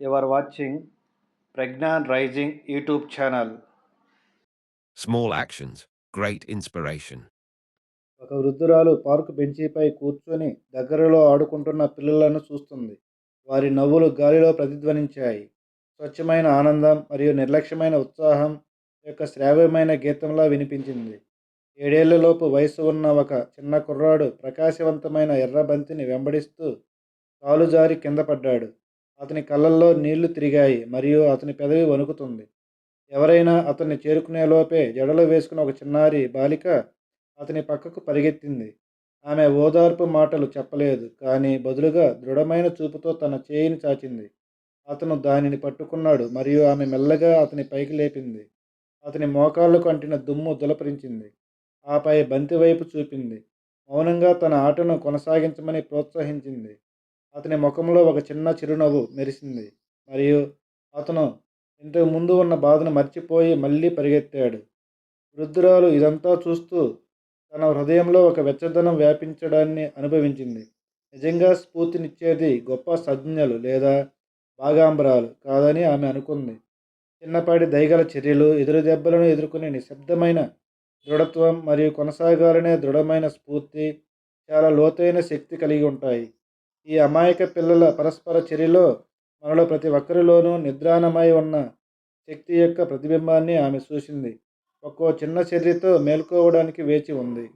You are watching Pragnan Rising YouTube channel. Small actions, great inspiration. ఒక వృద్ధురాలు park బెంచీపై కూర్చొని దగ్గరలో ఆడుకుంటున్న పిల్లలను చూస్తుంది వారి నవ్వులు గాలిలో ప్రతిధ్వనించాయి స్వచ్ఛమైన ఆనందం మరియు నిర్లక్ష్యమైన ఉత్సాహం యొక్క శ్రావ్యమైన గీతంలా వినిపించింది ఏడేళ్ళలోపు వయసు ఉన్న ఒక చిన్న కుర్రాడు ప్రకాశవంతమైన ఎర్ర బంతిని వెంబడిస్తూ కాలు జారి కింద పడ్డాడు అతని కళ్ళల్లో నీళ్ళు తిరిగాయి మరియు అతని పెదవి వణుకుతుంది. ఎవరైనా అతన్ని చేరుకునేలోపే జడలు వేసుకున్న ఒక చిన్నారి బాలిక అతని పక్కకు పరిగెత్తింది. ఆమె ఓదార్పు మాటలు చెప్పలేదు కానీ బదులుగా దృఢమైన చూపుతో తన చేయిని చాచింది. అతను దానిని పట్టుకున్నాడు మరియు ఆమె మెల్లగా అతని పైకి లేపింది. అతని మోకాళ్ళకు అంటిన దుమ్ము దులపరించింది ఆపై బంతి వైపు చూపింది. మౌనంగా తన ఆటను కొనసాగించమని ప్రోత్సహించింది. అతని ముఖంలో ఒక చిన్న చిరునవ్వు మెరిసింది. మరియు అతను ఇంతకు ముందు ఉన్న బాధను మర్చిపోయి మళ్ళీ పరిగెత్తాడు. వృద్ధురాలు ఇదంతా చూస్తూ తన హృదయంలో ఒక వెచ్చదనం వ్యాపించడాన్ని అనుభవించింది. నిజంగా స్ఫూర్తినిచ్చేది గొప్ప సంజ్ఞలు లేదా భాగాంబరాలు కాదని ఆమె అనుకుంది. చిన్నపాటి దైగల చర్యలు ఎదురు దెబ్బలను ఎదుర్కొనే నిశ్శబ్దమైన దృఢత్వం మరియు కొనసాగాలనే దృఢమైన స్ఫూర్తి చాలా లోతైన శక్తి కలిగి ఉంటాయి. ఈ అమాయక పిల్లల పరస్పర చర్యలో మనలో ప్రతి ఒక్కరిలోనూ నిద్రాణమై ఉన్న శక్తి యొక్క ప్రతిబింబాన్ని ఆమె చూసింది ఒక్కో చిన్న చర్యతో మేల్కోవడానికి వేచి ఉంది.